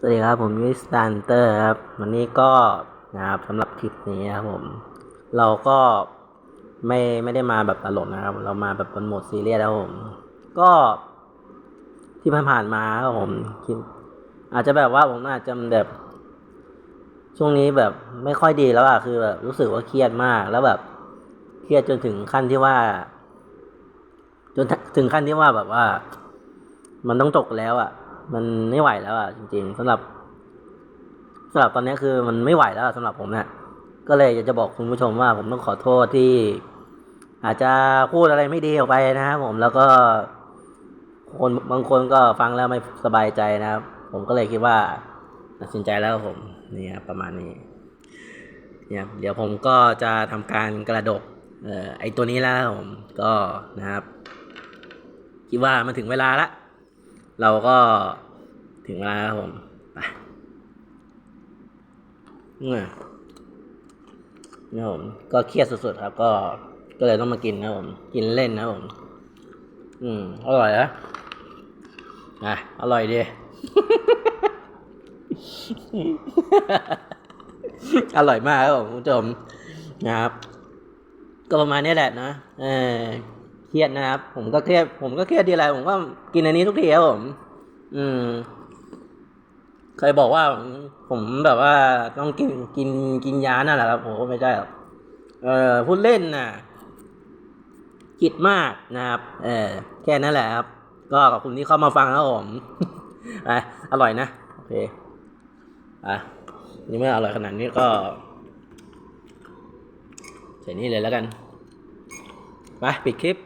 สวัสดีครับผมวิสตันเตอร์ครับ วันนี้ก็นะครับสำหรับคลิปนี้นะครับผม เราก็ไม่ไม่ได้มาแบบตลกนะครับ เรามาแบบเป็นโหมดซีเรียสแล้วผม ก็ที่ผ่านมาครับผมคลิปอาจจะแบบว่าผมอาจจะแบบ ช่วงนี้แบบไม่ค่อยดีแล้วอะคือแบบรู้สึกว่าเครียดมากแล้วแบบเครียดจนถึงขั้นที่ว่า จนถึงขั้นที่ว่าแบบว่า มันต้องจบแล้วอะ มันไม่ไหวแล้วอะ่ะจริง ๆสำหรับสำหรับตอนนี้คือมันไม่ไหวแล้วอะสำหรับผมเนี่ยก็เลยอยากจะบอกคุณผู้ชมว่า ผมต้องขอโทษที่ อาจจะพูดอะไรไม่ดีออกไปนะครับผมแล้วก็ คนบางคนก็ฟังแล้วไม่สบายใจนะครับ ผมก็เลยคิดว่าตัดสินใจแล้วผมนี่ครับประมาณนี้เนี่ยเดี๋ยวผมก็จะทำการกระดกเอ่อไอตัวนี้แล้วผมก็นะครับ คิดว่ามันถึงเวลาละ เราก็ถึงเวลาแล้วครับผมไปเนี่ยนะครับผมก็เครียดสุดๆครับ ก็ก็เลยต้องมากินนะผมกินเล่นนะผมอืมอร่อยนะอะอร่อยดีอร่อยมากครับผมคุณผู้ชมนะครับ ก็ประมาณนี้แหละนะเออ เครียดนะครับ ผมก็เครียด ผมก็เครียดทีไรผมก็กินอันนี้ทุกทีครับผม อืม เคยบอกว่า ผมแบบว่าต้องกินกินกินยานั่นแหละครับโอ้ไม่ใช่หรอกเออพูดเล่นน่ะคิดมากนะครับ เออแค่นั้นแหละครับ ก็ขอบคุณที่เข้ามาฟังครับผมอะอร่อยนะ โอเค อะนี่เมื่ออร่อยขนาดนี้ก็ใส่นี่เลยแล้วกัน ไป ปิดคลิป